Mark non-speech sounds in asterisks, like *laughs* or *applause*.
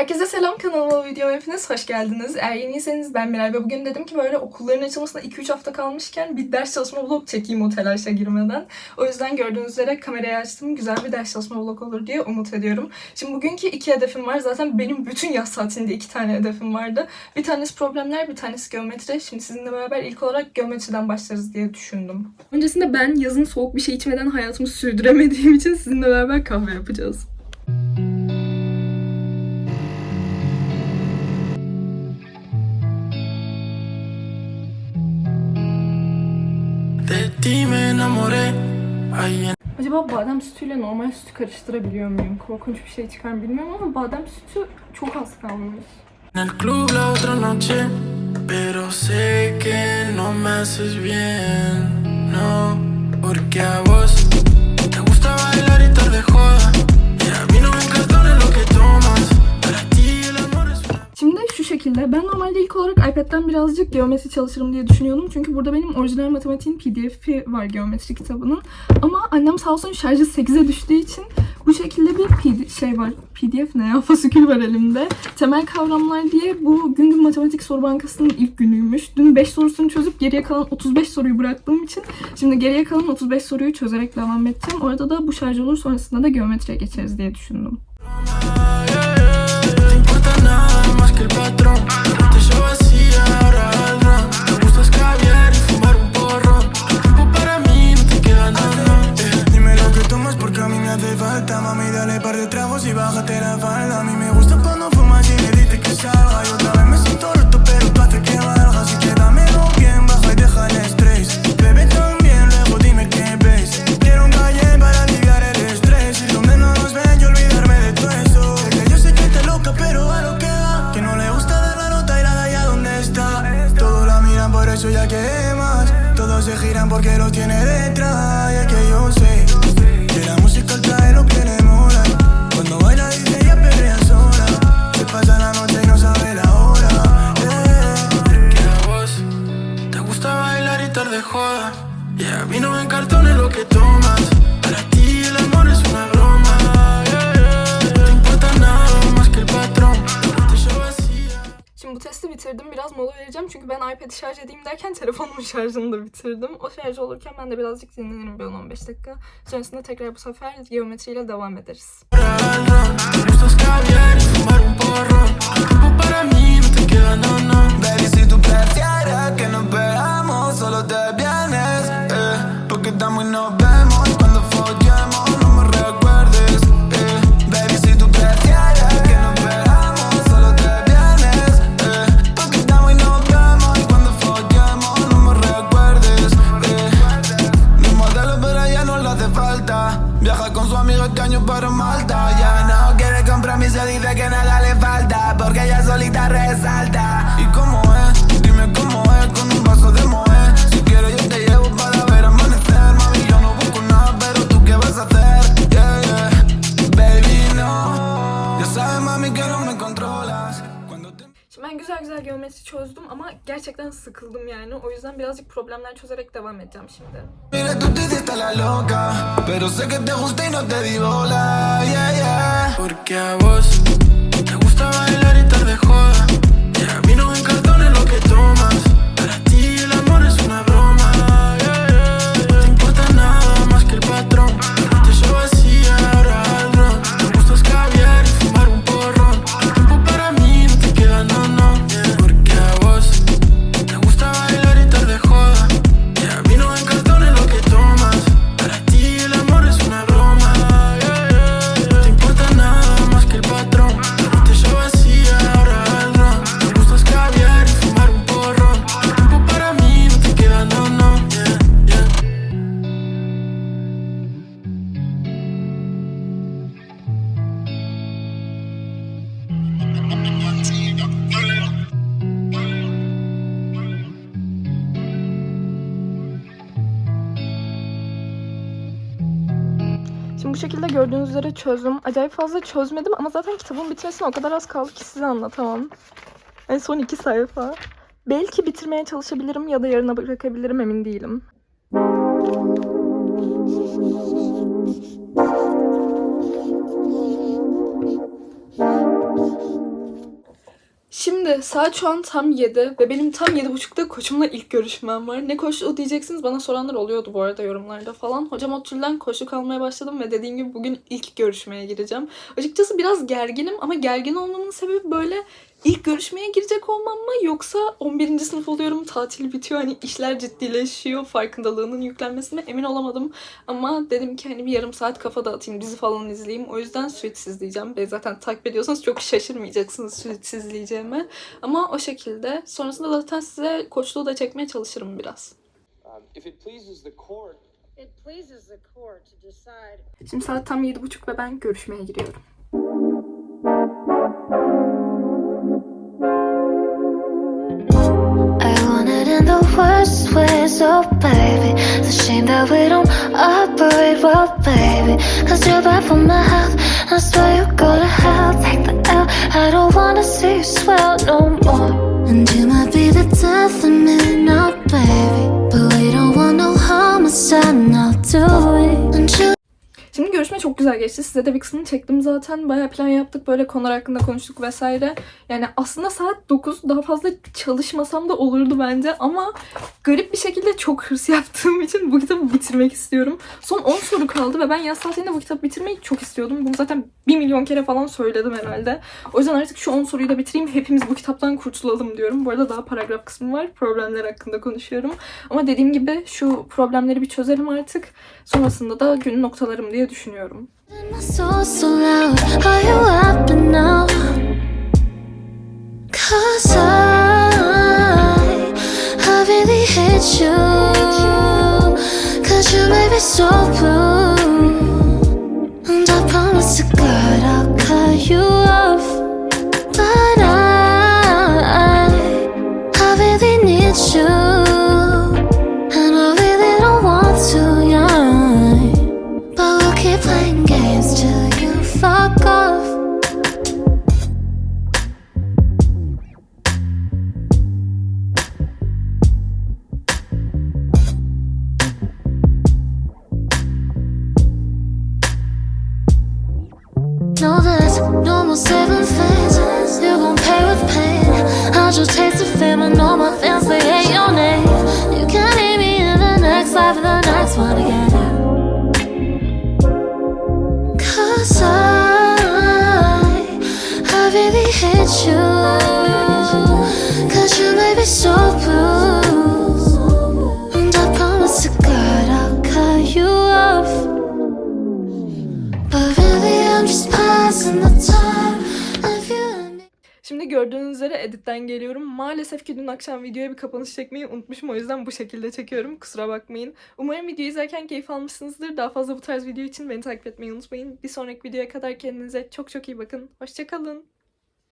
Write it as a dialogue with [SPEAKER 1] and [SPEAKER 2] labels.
[SPEAKER 1] Herkese selam kanalıma videoma hepiniz hoş geldiniz. Eğer yeniyseniz ben Miray ve bugün dedim ki böyle okulların açılmasına 2-3 hafta kalmışken bir ders çalışma vlog çekeyim o telaşa girmeden. O yüzden gördüğünüz üzere kamerayı açtım. Güzel bir ders çalışma vlog olur diye umut ediyorum. Şimdi bugünkü iki hedefim var. Zaten benim bütün yaz tatilinde iki tane hedefim vardı. Bir tanesi problemler, bir tanesi geometri. Şimdi sizinle beraber ilk olarak geometriden başlarız diye düşündüm. Öncesinde ben yazın soğuk bir şey içmeden hayatımı sürdüremediğim için sizinle beraber kahve yapacağız.
[SPEAKER 2] Ti me enamoré. En
[SPEAKER 1] Acaba badem sütüyle normal sütü karıştırabiliyor muyum? Korkunç bir şey çıkar mı bilmiyorum ama badem sütü çok az kalmış.
[SPEAKER 2] el club la otra noche. Pero sé que no me haces bien. No, porque a vos
[SPEAKER 1] şekilde ben normalde ilk olarak iPad'den birazcık geometri çalışırım diye düşünüyordum. Çünkü burada benim orijinal matematiğin pdf'i var geometri kitabının. Ama annem sağ olsun şarjı 8'e düştüğü için bu şekilde bir PD şey var. PDF ne ya? *laughs* Fasikül var elimde. Temel kavramlar diye bu gün gün matematik soru bankasının ilk günüymüş. Dün 5 sorusunu çözüp geriye kalan 35 soruyu bıraktığım için şimdi geriye kalan 35 soruyu çözerek devam edeceğim. Orada da bu şarj olur sonrasında da geometriye geçeriz diye düşündüm.
[SPEAKER 2] Ya que más. Todos se giran porque los tiene detrás. Y es que yo sé que la música trae lo que le mola. Cuando baila dice ella perrea sola. Se pasa la noche y no sabe la hora. Eh. Que te gusta bailar y estar de joda. Y a mí no me encartona lo que tomas.
[SPEAKER 1] Testi bitirdim. Biraz mola vereceğim çünkü ben iPad'i şarj edeyim derken telefonumun *laughs* şarjını da bitirdim. O şarj olurken ben de birazcık dinlenirim bir 10-15 dakika. Sonrasında tekrar bu sefer geometriyle devam ederiz.
[SPEAKER 3] Resalta. ¿Y cómo es? Dime cómo es con un vaso de moe. Si quieres, yo te llevo para ver amanecer. Mami, yo no busco nada, pero tú qué vas a hacer. Yeah, yeah. Baby, no. Ya sabes, mami, que no me controlas.
[SPEAKER 1] Şimdi ben güzel güzel geometri çözdüm ama gerçekten sıkıldım yani. O yüzden birazcık problemler çözerek devam edeceğim şimdi.
[SPEAKER 3] Mira, tú te hiciste la loca, pero sé que te gusta y no te di bola, yeah, yeah.
[SPEAKER 2] Porque a vos te gusta bailar y estar de joda. Y a mí no me encartona lo que tomas. Para ti
[SPEAKER 1] Şimdi bu şekilde gördüğünüz üzere çözdüm. Acayip fazla çözmedim ama zaten kitabın bitmesine o kadar az kaldı ki size anlatamam. Yani son iki sayfa. Belki bitirmeye çalışabilirim ya da yarına bırakabilirim emin değilim. Şimdi saat şu an tam 7 ve benim tam 7.30'da koçumla ilk görüşmem var. Ne koşu diyeceksiniz bana soranlar oluyordu bu arada yorumlarda falan. Hocam o türden koşu kalmaya başladım ve dediğim gibi bugün ilk görüşmeye gireceğim. Açıkçası biraz gerginim ama gergin olmamın sebebi böyle ilk görüşmeye girecek olmam mı yoksa 11. sınıf oluyorum tatil bitiyor hani işler ciddileşiyor farkındalığının yüklenmesi mi emin olamadım. Ama dedim ki hani bir yarım saat kafa dağıtayım dizi falan izleyeyim. O yüzden Suits izleyeceğim. Beni zaten takip ediyorsanız çok şaşırmayacaksınız Suits izleyeceğime. Ama o şekilde. Sonrasında zaten size koçluğu da çekmeye çalışırım biraz.
[SPEAKER 4] Um, if it pleases the court,
[SPEAKER 5] It pleases the court to decide
[SPEAKER 1] Şimdi saat tam 7.30 ve ben görüşmeye giriyorum.
[SPEAKER 6] Ways, oh baby. The shame that we don't operate well, baby. Cause you're bad for my health. I swear you go to hell. Take the L. I don't wanna see you swell no more. And you might be the death of me now, baby. But we don't want no homicide now, do we?
[SPEAKER 1] Görüşme çok güzel geçti. Size de bir kısmını çektim zaten. Bayağı plan yaptık. Böyle konular hakkında konuştuk vesaire. Yani aslında saat 9. Daha fazla çalışmasam da olurdu bence. Ama garip bir şekilde çok hırs yaptığım için bu kitabı bitirmek istiyorum. Son 10 soru kaldı ve ben yaz tatilinde bu kitabı bitirmeyi çok istiyordum. Bunu zaten 1 milyon kere falan söyledim herhalde. O yüzden artık şu 10 soruyu da bitireyim. Hepimiz bu kitaptan kurtulalım diyorum. Bu arada daha paragraf kısmı var. Problemler hakkında konuşuyorum. Ama dediğim gibi şu problemleri bir çözelim artık. Sonrasında da gün noktalarım diye düşünüyorum.
[SPEAKER 6] My Really hate you. Cause you made me so blue. And I promise to God I'll cut you off. But really I'm just passing the time.
[SPEAKER 1] Şimdi gördüğünüz üzere editten geliyorum. Maalesef ki dün akşam videoya bir kapanış çekmeyi unutmuşum. O yüzden bu şekilde çekiyorum. Kusura bakmayın. Umarım videoyu izlerken keyif almışsınızdır. Daha fazla bu tarz video için beni takip etmeyi unutmayın. Bir sonraki videoya kadar kendinize çok çok iyi bakın. Hoşçakalın.